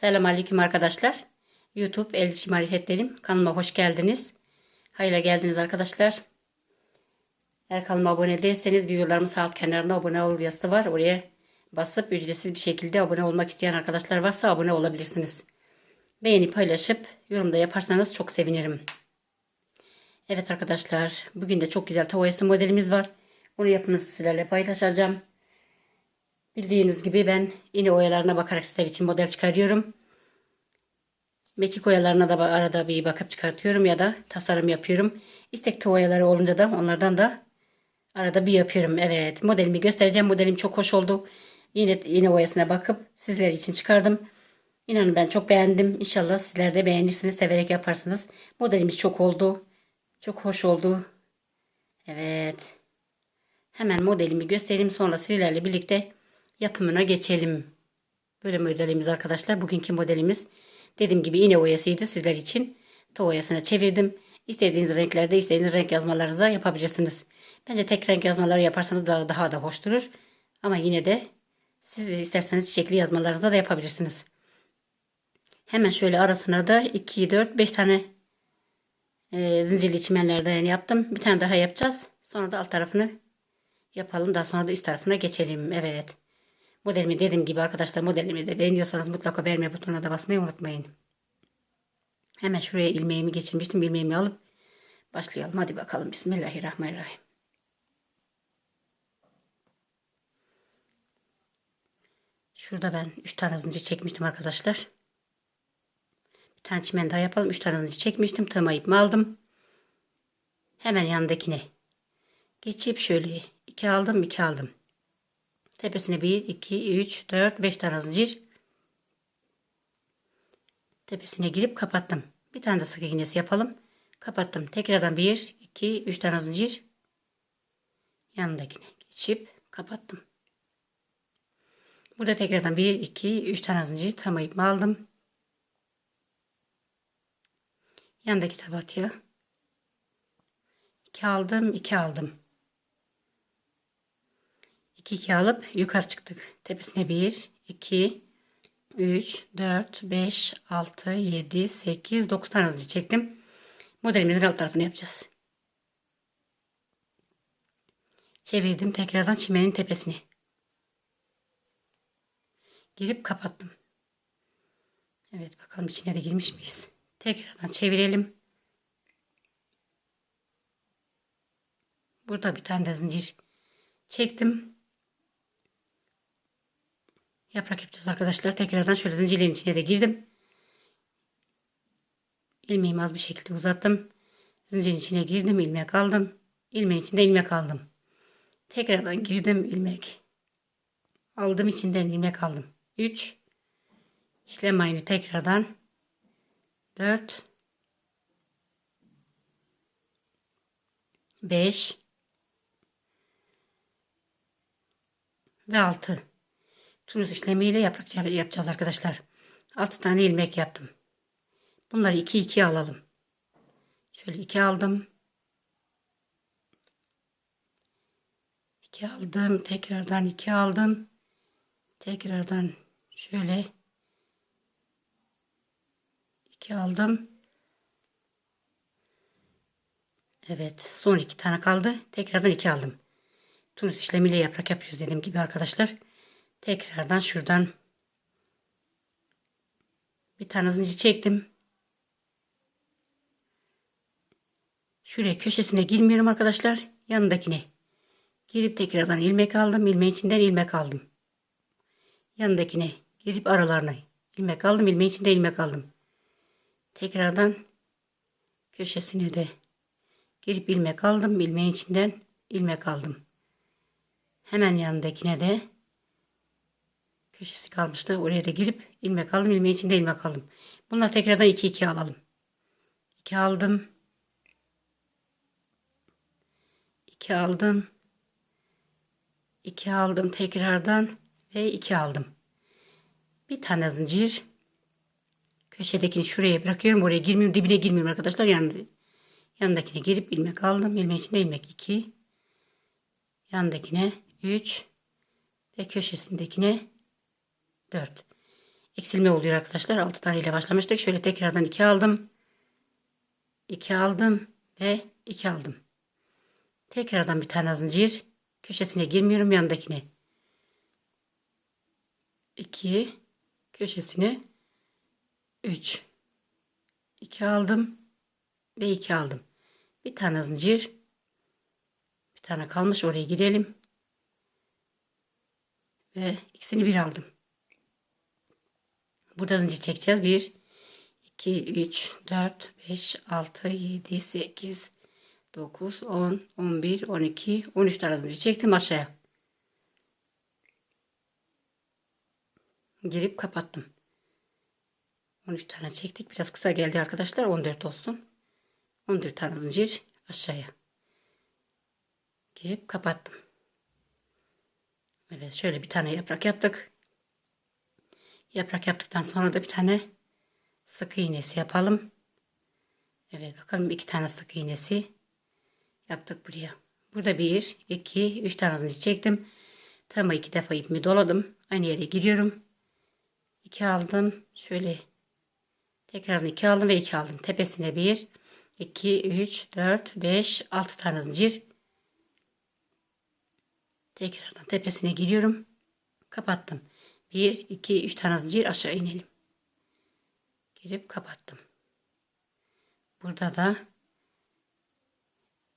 Selamünaleyküm arkadaşlar. YouTube El İşi Marifetlerim kanalıma hoş geldiniz. Hayırlı geldiniz arkadaşlar. Eğer kanalıma abone değilseniz videolarımın sağ alt kenarında abone ol yazısı var. Oraya basıp ücretsiz bir şekilde abone olmak isteyen arkadaşlar varsa abone olabilirsiniz. Beğeni paylaşıp yorumda yaparsanız çok sevinirim. Evet arkadaşlar bugün de çok güzel tavayası modelimiz var. Bunu yapımını sizlerle paylaşacağım. Bildiğiniz gibi ben iğne oyalarına bakarak sizler için model çıkarıyorum. Mekik oyalarına da arada bir bakıp çıkartıyorum ya da tasarım yapıyorum. İstek oyaları olunca da onlardan da arada bir yapıyorum. Evet modelimi göstereceğim. Modelim çok hoş oldu. Yine iğne oyasına bakıp sizler için çıkardım. İnanın ben çok beğendim. İnşallah sizler de beğenirsiniz. Severek yaparsınız. Modelimiz çok oldu. Çok hoş oldu. Evet. Hemen modelimi göstereyim. Sonra sizlerle birlikte yapımına geçelim. Böyle modelimiz arkadaşlar. Bugünkü modelimiz dediğim gibi iğne oyasıydı sizler için. Tığ oyasına çevirdim. İstediğiniz renklerde istediğiniz renk yazmalarınıza yapabilirsiniz. Bence tek renk yazmaları yaparsanız daha, daha da hoş durur. Ama yine de siz isterseniz çiçekli yazmalarınıza da yapabilirsiniz. Hemen şöyle arasına da 2, 4, 5 tane e, zincirli çimenlerden yaptım. Bir tane daha yapacağız. Sonra da alt tarafını yapalım. Daha sonra da üst tarafına geçelim. Evet. Modelimi dediğim gibi arkadaşlar modelimi de beğeniyorsanız mutlaka beğenme butonuna da basmayı unutmayın. Hemen şuraya ilmeğimi geçirmiştim. İlmeğimi alıp başlayalım. Hadi bakalım. Bismillahirrahmanirrahim. Şurada ben 3 tane zincir çekmiştim arkadaşlar. Bir tane çimen daha yapalım. 3 tane zincir çekmiştim. Tığıma ipimi aldım. Hemen yanındakine geçip şöyle 2 aldım 2 aldım. Tepesine 1, 2, 3, 4, 5 tane zincir. Tepesine girip kapattım. Bir tane de sık iğnesi yapalım. Kapattım. Tekrardan 1, 2, 3 tane zincir. Yanındakine geçip kapattım. Burada tekrardan 1, 2, 3 tane zincir tamayıp aldım. Yandaki tabatıya 2 aldım, 2 aldım. 2 2 alıp yukarı çıktık. Tepesine 1, 2, 3, 4, 5, 6, 7, 8, 9 tane zincir çektim. Modelimizin alt tarafını yapacağız. Çevirdim tekrardan çimenin tepesini. Girip kapattım. Evet bakalım içine de girmiş miyiz? Tekrardan çevirelim. Burada bir tane de zincir çektim. Yaprak yapacağız arkadaşlar. Tekrardan şöyle zincirlerin içine de girdim. İlmeğimi az bir şekilde uzattım. Zincirin içine girdim. ilmek aldım. İlmeğin içinde ilmek aldım. Tekrardan girdim. ilmek aldım. içinden ilmek aldım. 3 işlem aynı tekrardan 4 5 ve 6 Tunus işlemiyle yaprak yapacağız arkadaşlar. 6 tane ilmek yaptım. Bunları 2 2 alalım. Şöyle 2 aldım. 2 aldım. Tekrardan 2 aldım. Tekrardan şöyle 2 aldım. Evet. Son 2 tane kaldı. Tekrardan 2 aldım. Tunus işlemiyle yaprak yapıyoruz dediğim gibi arkadaşlar. Tekrardan şuradan bir tane zincir çektim. Şuraya köşesine girmiyorum arkadaşlar. Yanındakine girip tekrardan ilmek aldım. İlmeğin içinden ilmek aldım. Yanındakine girip aralarına ilmek aldım. İlmeğin içinde ilmek aldım. Tekrardan köşesine de girip ilmek aldım. İlmeğin içinden ilmek aldım. Hemen yanındakine de köşesi kalmıştı. Oraya da girip ilmek aldım. İlmeğin içinde ilmek aldım. Bunlar tekrardan 2 2 alalım. 2 aldım. 2 aldım. 2 aldım tekrardan ve 2 aldım. Bir tane zincir köşedekini şuraya bırakıyorum. Oraya girmiyorum. Dibine girmiyorum arkadaşlar. Yani yanındakine girip ilmek aldım. İlmek içinde ilmek 2. Yanındakine 3 ve köşesindekine 4. eksilme oluyor arkadaşlar. 6 tane ile başlamıştık. Şöyle tekrardan 2 aldım. 2 aldım ve 2 aldım. Tekrardan bir tane zincir. Köşesine girmiyorum yanındakine. 2 köşesine 3 2 aldım ve 2 aldım. Bir tane zincir. Bir tane kalmış oraya gidelim. Ve ikisini bir aldım. Burada zincir çekeceğiz. 1 2 3 4 5 6 7 8 9 10 11 12 13 tane zincir çektim aşağıya. Girip kapattım. 13 tane çektik. Biraz kısa geldi arkadaşlar. 14 olsun. 14 tane zincir aşağıya. Girip kapattım. Evet şöyle bir tane yaprak yaptık. Yaprak yaptıktan sonra da bir tane sık iğnesi yapalım. Evet bakalım iki tane sık iğnesi yaptık buraya. Burada bir, iki, üç tane zincir çektim. Tama iki defa ipimi doladım. Aynı yere giriyorum. 2 aldım. Şöyle tekrar 2 aldım ve 2 aldım. Tepesine 1, 2, 3, 4, 5, 6 tane zincir. Tekrardan tepesine giriyorum. Kapattım. 1, 2, 3 tane zincir aşağı inelim. Girip kapattım. Burada da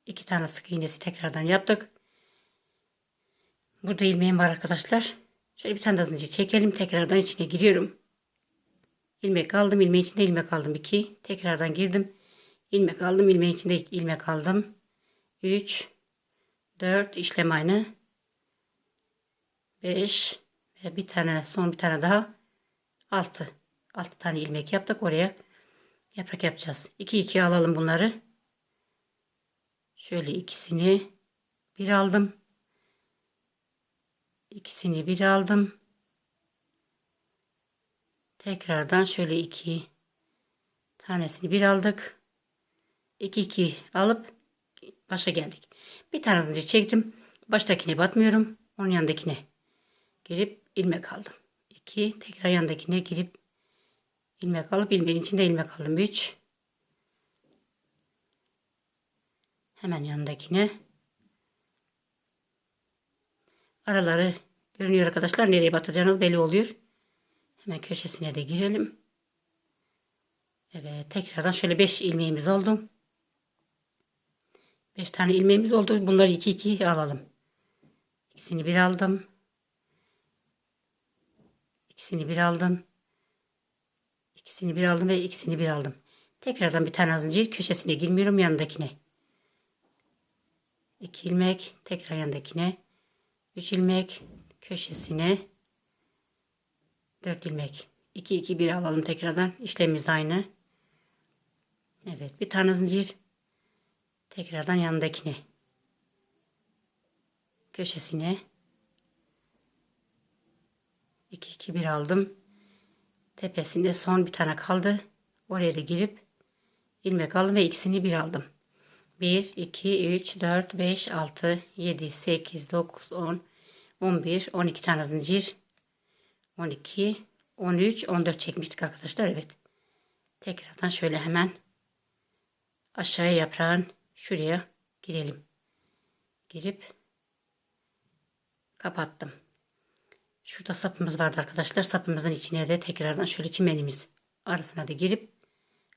iki tane sık iğnesi tekrardan yaptık. Burada ilmeğim var arkadaşlar. Şöyle bir tane daha zincir çekelim. Tekrardan içine giriyorum. İlmek aldım. ilmeğin içinde ilmek aldım. 2. Tekrardan girdim. İlmek aldım. ilmeğin içinde ilmek aldım. 3 4 işlem aynı. 5 ve bir tane son bir tane daha 6. 6 tane ilmek yaptık oraya. Yaprak yapacağız. 2 2 alalım bunları. Şöyle ikisini bir aldım. İkisini bir aldım. Tekrardan şöyle iki tanesini bir aldık. 2 2 alıp başa geldik. Bir tane zincir çektim. Baştakine batmıyorum. Onun yanındakine girip ilmek aldım. 2 tekrar yanındakine girip ilmek alıp ilmeğin içinde ilmek aldım. 3 hemen yanındakine Araları görünüyor arkadaşlar. Nereye batacağınız belli oluyor. Hemen köşesine de girelim. Evet tekrardan şöyle 5 ilmeğimiz oldu. 5 tane ilmeğimiz oldu. Bunları 2 2 alalım. İkisini bir aldım. İkisini bir aldım. İkisini bir aldım ve ikisini bir aldım. Tekrardan bir tane zincir köşesine girmiyorum yanındakine. 2 ilmek tekrar yanındakine. 3 ilmek köşesine 4 ilmek 2 2 1 alalım tekrardan işlemimiz aynı Evet bir tane zincir tekrardan yanındakine köşesine 2 2 1 aldım tepesinde son bir tane kaldı oraya da girip ilmek aldım ve ikisini bir aldım 1, 2, 3, 4, 5, 6, 7, 8, 9, 10, 11, 12 tane zincir. 12, 13, 14 çekmiştik arkadaşlar. Evet. Tekrardan şöyle hemen aşağıya yaprağın şuraya girelim. Girip kapattım. Şurada sapımız vardı arkadaşlar. Sapımızın içine de tekrardan şöyle çimenimiz arasına da girip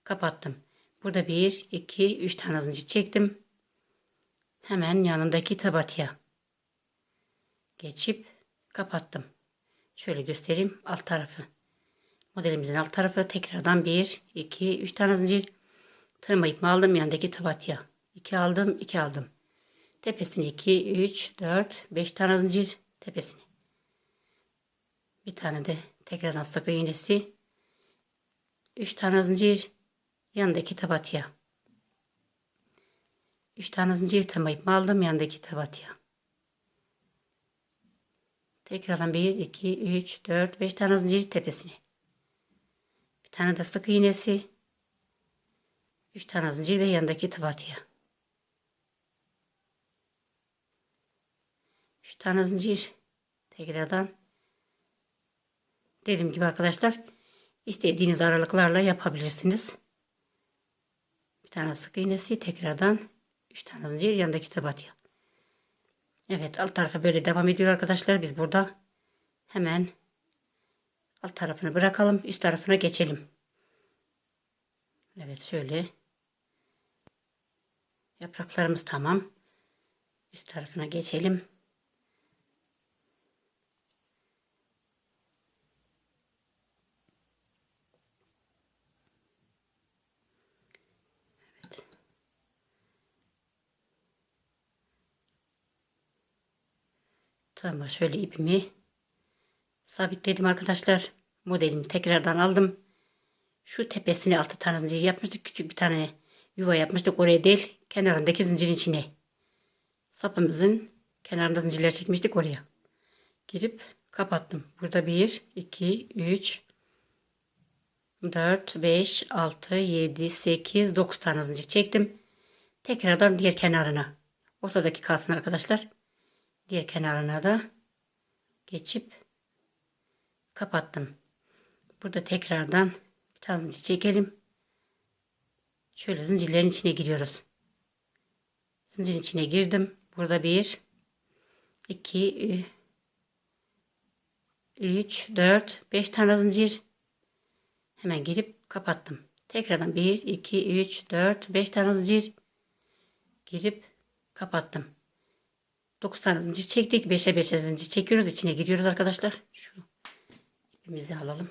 kapattım. Burada 1, 2, 3 tane zincir çektim. Hemen yanındaki tabatıya geçip kapattım. Şöyle göstereyim alt tarafı. Modelimizin alt tarafı tekrardan 1, 2, 3 tane zincir. Tığıma ipimi aldım yanındaki tabatıya. 2 aldım, 2 aldım. Tepesine 2, 3, 4, 5 tane zincir tepesine. Bir tane de tekrardan sık iğnesi. 3 tane zincir yanındaki tabatıya. 3 tane zincir tamayıp aldım yanındaki tabatıya. Tekrardan 1, 2, 3, 4, 5 tane zincir tepesine. Bir tane de sık iğnesi. 3 tane zincir ve yanındaki tabatıya. 3 tane zincir. Tekrardan dediğim gibi arkadaşlar istediğiniz aralıklarla yapabilirsiniz. Bir tane sık iğnesi tekrardan 3 tane zincir yanındaki tabatiye. Evet alt tarafa böyle devam ediyor arkadaşlar. Biz burada hemen alt tarafını bırakalım. Üst tarafına geçelim. Evet şöyle. Yapraklarımız tamam. Üst tarafına geçelim. Tamam şöyle ipimi sabitledim arkadaşlar. Modelimi tekrardan aldım. Şu tepesine altı tane zincir yapmıştık. Küçük bir tane yuva yapmıştık. Oraya değil kenarındaki zincirin içine. Sapımızın kenarında zincirler çekmiştik oraya. Girip kapattım. Burada 1, 2, 3, 4, 5, 6, 7, 8, 9 tane zincir çektim. Tekrardan diğer kenarına. Ortadaki kalsın arkadaşlar. Diğer kenarına da geçip kapattım. Burada tekrardan bir tane zincir çekelim. Şöyle zincirlerin içine giriyoruz. Zincirin içine girdim. Burada bir, iki, üç, dört, beş tane zincir. Hemen girip kapattım. Tekrardan bir, iki, üç, dört, beş tane zincir. Girip kapattım. Dokuz tane zincir çektik. Beşe beşe zincir çekiyoruz. İçine giriyoruz arkadaşlar. Şu ipimizi alalım.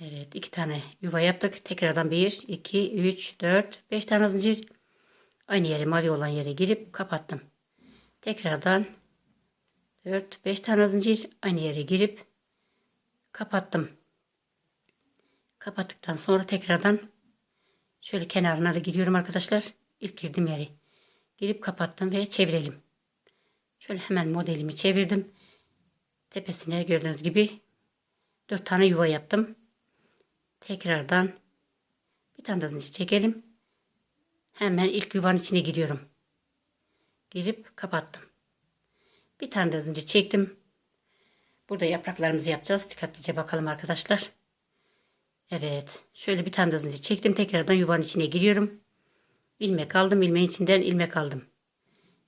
Evet iki tane yuva yaptık. Tekrardan 1, 2, 3, 4, 5 tane zincir. Aynı yere mavi olan yere girip kapattım. Tekrardan 4, 5 tane zincir aynı yere girip kapattım. Kapattıktan sonra tekrardan şöyle kenarına da giriyorum arkadaşlar. İlk girdiğim yeri girip kapattım ve çevirelim. Şöyle hemen modelimi çevirdim. Tepesine gördüğünüz gibi 4 tane yuva yaptım tekrardan bir tane de zincir çekelim. Hemen ilk yuvanın içine giriyorum. Girip kapattım. Bir tane de zincir çektim. Burada yapraklarımızı yapacağız. Dikkatlice bakalım arkadaşlar. Evet. Şöyle bir tane zincir çektim. Tekrardan yuvanın içine giriyorum. İlmek aldım. ilmeğin içinden ilmek aldım.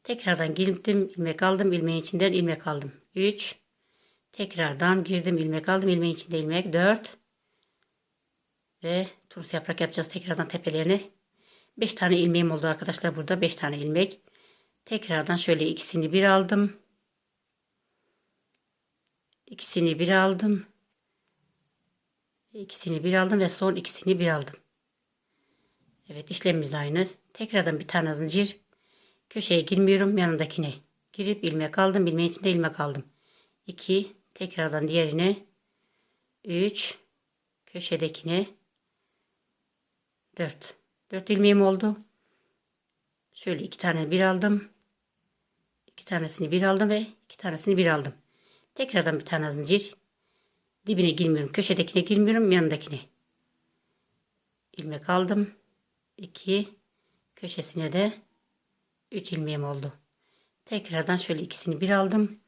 Tekrardan girdim. ilmek aldım. ilmeğin içinden ilmek aldım. 3. Tekrardan girdim. ilmek aldım. ilmeğin içinde ilmek. 4. Ve turus yaprak yapacağız tekrardan tepelerine. 5 tane ilmeğim oldu arkadaşlar burada. 5 tane ilmek. Tekrardan şöyle ikisini bir aldım. İkisini bir aldım. İkisini bir aldım ve son ikisini bir aldım. Evet işlemimiz aynı. Tekrardan bir tane zincir. Köşeye girmiyorum yanındakine. Girip ilmek aldım. ilmeğin içinde ilmek aldım. 2 tekrardan diğerine 3 köşedekine 4. 4 ilmeğim oldu. Şöyle iki tane bir aldım. iki tanesini bir aldım ve iki tanesini bir aldım. Tekrardan bir tane zincir. Dibine girmiyorum. Köşedekine girmiyorum. Yanındakine. ilmek aldım. 2 köşesine de 3 ilmeğim oldu. Tekrardan şöyle ikisini bir aldım.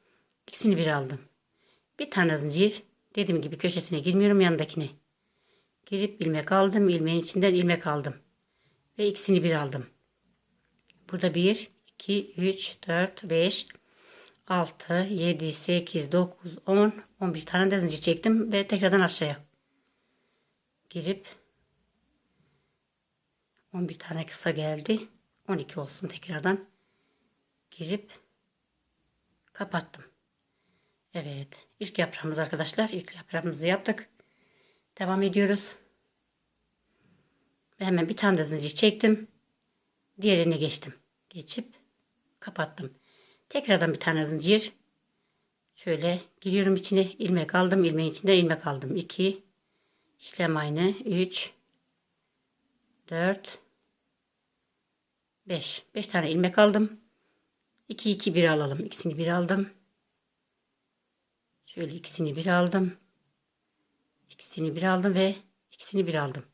İkisini bir aldım. Bir tane zincir. Dediğim gibi köşesine girmiyorum yanındakine. Girip ilmek aldım. ilmeğin içinden ilmek aldım. Ve ikisini bir aldım. Burada 1, 2, 3, 4, 5, 6, 7, 8, 9, 10, 11 tane de zincir çektim ve tekrardan aşağıya. Girip 11 tane kısa geldi. 12 olsun tekrardan. Girip kapattım. Evet. ilk yaprağımız arkadaşlar. ilk yaprağımızı yaptık. Devam ediyoruz. Ve hemen bir tane de zincir çektim. Diğerine geçtim. Geçip kapattım. Tekrardan bir tane zincir. Şöyle giriyorum içine. ilmek aldım. ilmeğin içinde ilmek aldım. 2 işlem aynı. 3 4 5 5 tane ilmek aldım. 2 2 1 alalım. İkisini bir aldım. Şöyle ikisini bir aldım. İkisini bir aldım ve ikisini bir aldım.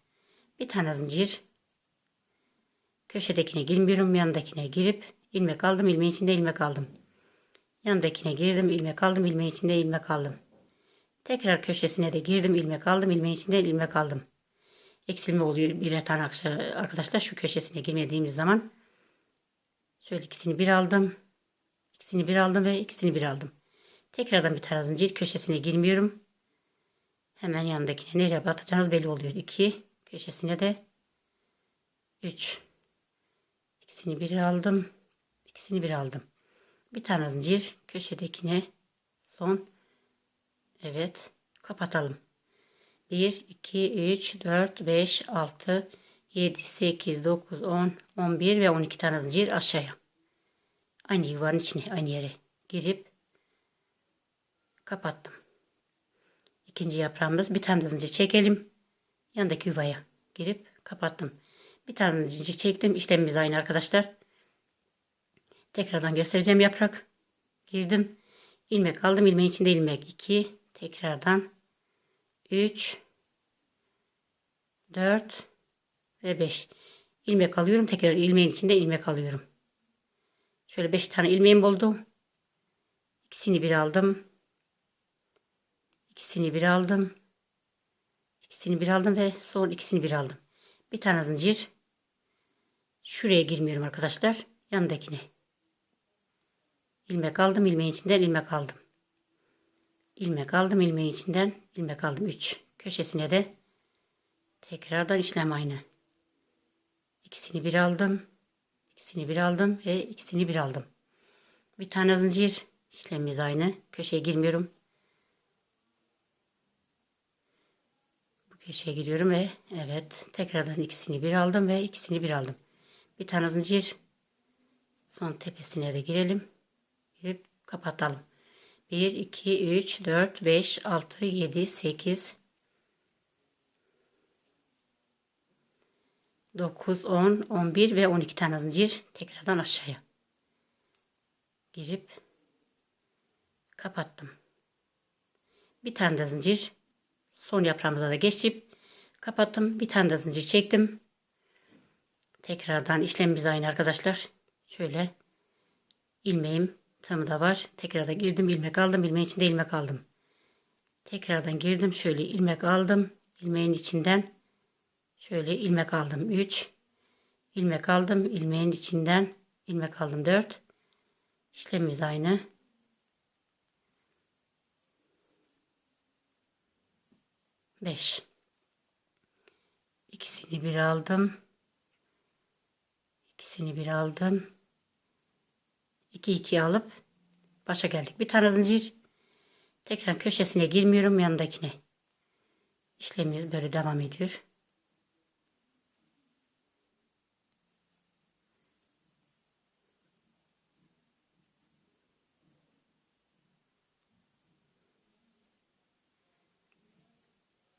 Bir tane zincir. Köşedekine girmiyorum. Yanındakine girip ilmek aldım. ilmeğin içinde ilmek aldım. Yanındakine girdim. ilmek aldım. ilmeğin içinde ilmek aldım. Tekrar köşesine de girdim. ilmek aldım. ilmeğin içinde ilmek aldım. Eksilme oluyor birer tane arkadaşlar. Şu köşesine girmediğimiz zaman. Şöyle ikisini bir aldım. İkisini bir aldım ve ikisini bir aldım. Tekrardan bir tane zincir köşesine girmiyorum. Hemen yanındakine nereye batacağınız belli oluyor. 2 köşesine de 3 ikisini bir aldım. İkisini bir aldım. Bir tane zincir köşedekine son evet kapatalım. 1 2 3 4 5 6 7 8 9 10 11 ve 12 tane zincir aşağıya. Aynı yuvanın içine aynı yere girip kapattım. İkinci yaprağımız bir tane zincir çekelim. Yandaki yuvaya girip kapattım. Bir tane zincir çektim. İşlemimiz aynı arkadaşlar. Tekrardan göstereceğim yaprak. Girdim. ilmek aldım. ilmeğin içinde ilmek 2. Tekrardan 3 4 ve 5. ilmek alıyorum. Tekrar ilmeğin içinde ilmek alıyorum. Şöyle 5 tane ilmeğim oldu. İkisini bir aldım. İkisini bir aldım. İkisini bir aldım ve son ikisini bir aldım. Bir tane zincir. Şuraya girmiyorum arkadaşlar. Yanındakine. İlmek aldım. ilmeğin içinden ilmek aldım. ilmek aldım. ilmeğin içinden ilmek aldım. 3. Köşesine de tekrardan işlem aynı. İkisini bir aldım. İkisini bir aldım ve ikisini bir aldım. Bir tane zincir. işlemimiz aynı. Köşeye girmiyorum. köşeye giriyorum ve evet tekrardan ikisini bir aldım ve ikisini bir aldım. Bir tane zincir son tepesine de girelim. Girip kapatalım. 1 2 3 4 5 6 7 8 9 10 11 ve 12 tane zincir tekrardan aşağıya girip kapattım. Bir tane de zincir Son yaprağımıza da geçip kapattım. Bir tane de zincir çektim. Tekrardan işlemimiz aynı arkadaşlar. Şöyle ilmeğim tamı da var. Tekrardan girdim ilmek aldım. ilmeğin içinde ilmek aldım. Tekrardan girdim. Şöyle ilmek aldım. ilmeğin içinden şöyle ilmek aldım. 3 ilmek aldım. ilmeğin içinden ilmek aldım. 4 işlemimiz aynı. 5 ikisini bir aldım ikisini bir aldım 2 2 alıp başa geldik bir tane zincir tekrar köşesine girmiyorum yanındakine işlemimiz böyle devam ediyor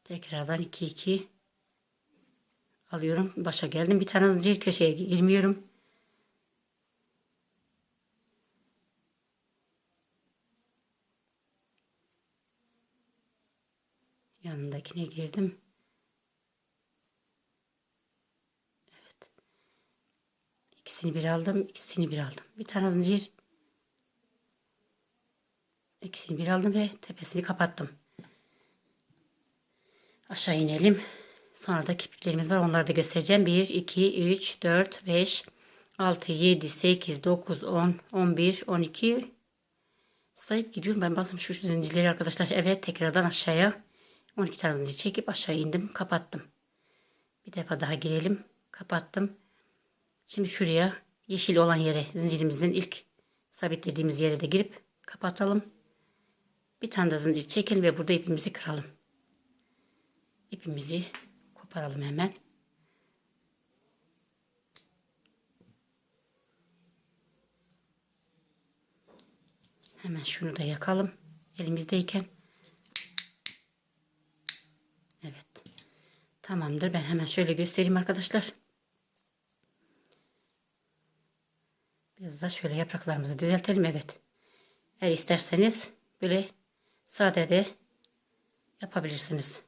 Tekrardan 2 2 alıyorum. Başa geldim. Bir tane zincir köşeye girmiyorum. Yanındakine girdim. Evet. İkisini bir aldım. ikisini bir aldım. Bir tane zincir. İkisini bir aldım ve tepesini kapattım. Aşağı inelim. Sonra da kirpiklerimiz var. Onları da göstereceğim. 1, 2, 3, 4, 5, 6, 7, 8, 9, 10, 11, 12 sayıp gidiyorum. Ben bazen şu zincirleri arkadaşlar. Evet tekrardan aşağıya 12 tane zincir çekip aşağı indim. Kapattım. Bir defa daha girelim. Kapattım. Şimdi şuraya yeşil olan yere zincirimizin ilk sabitlediğimiz yere de girip kapatalım. Bir tane de zincir çekelim ve burada ipimizi kıralım ipimizi koparalım hemen. Hemen şunu da yakalım elimizdeyken. Evet. Tamamdır. Ben hemen şöyle göstereyim arkadaşlar. Biraz da şöyle yapraklarımızı düzeltelim. Evet. Eğer isterseniz böyle sade de yapabilirsiniz.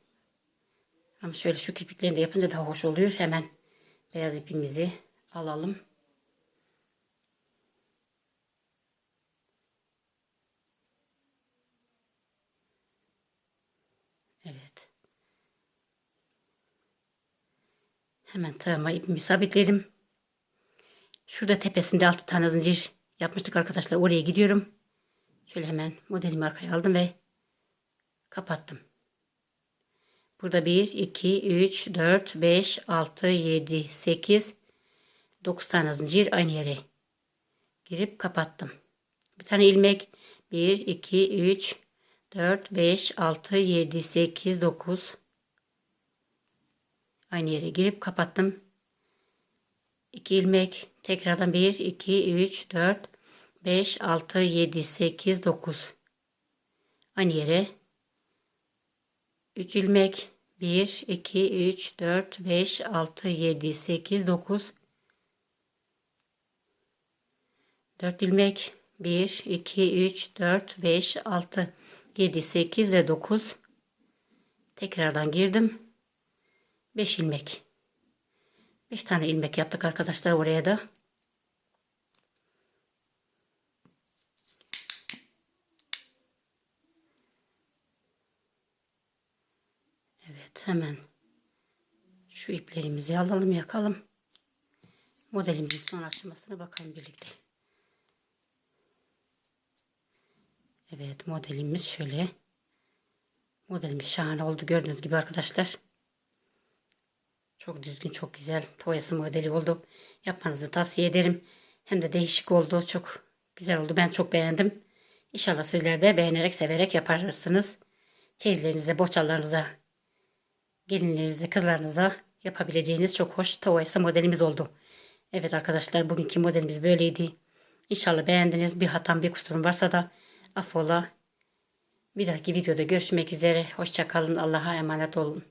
Ama şöyle şu kirpiklerini de yapınca daha hoş oluyor. Hemen beyaz ipimizi alalım. Evet. Hemen tığıma ipimi sabitledim. Şurada tepesinde 6 tane zincir yapmıştık arkadaşlar. Oraya gidiyorum. Şöyle hemen modelimi arkaya aldım ve kapattım. Burada 1, 2, 3, 4, 5, 6, 7, 8, 9 tane zincir aynı yere girip kapattım. Bir tane ilmek 1, 2, 3, 4, 5, 6, 7, 8, 9 aynı yere girip kapattım. 2 ilmek tekrardan 1, 2, 3, 4, 5, 6, 7, 8, 9 aynı yere. 3 ilmek 1, 2, 3, 4, 5, 6, 7, 8, 9 4 ilmek 1, 2, 3, 4, 5, 6, 7, 8 ve 9 tekrardan girdim 5 ilmek 5 tane ilmek yaptık arkadaşlar oraya da Evet hemen şu iplerimizi alalım yakalım. Modelimizin son aşamasına bakalım birlikte. Evet modelimiz şöyle. Modelimiz şahane oldu gördüğünüz gibi arkadaşlar. Çok düzgün çok güzel toyası modeli oldu. Yapmanızı tavsiye ederim. Hem de değişik oldu. Çok güzel oldu. Ben çok beğendim. İnşallah sizler de beğenerek severek yaparsınız. Çeyizlerinize, boçalarınıza, gelinlerinize, kızlarınıza yapabileceğiniz çok hoş tavaysa modelimiz oldu. Evet arkadaşlar bugünkü modelimiz böyleydi. İnşallah beğendiniz. Bir hatam bir kusurum varsa da affola. Bir dahaki videoda görüşmek üzere. Hoşçakalın. Allah'a emanet olun.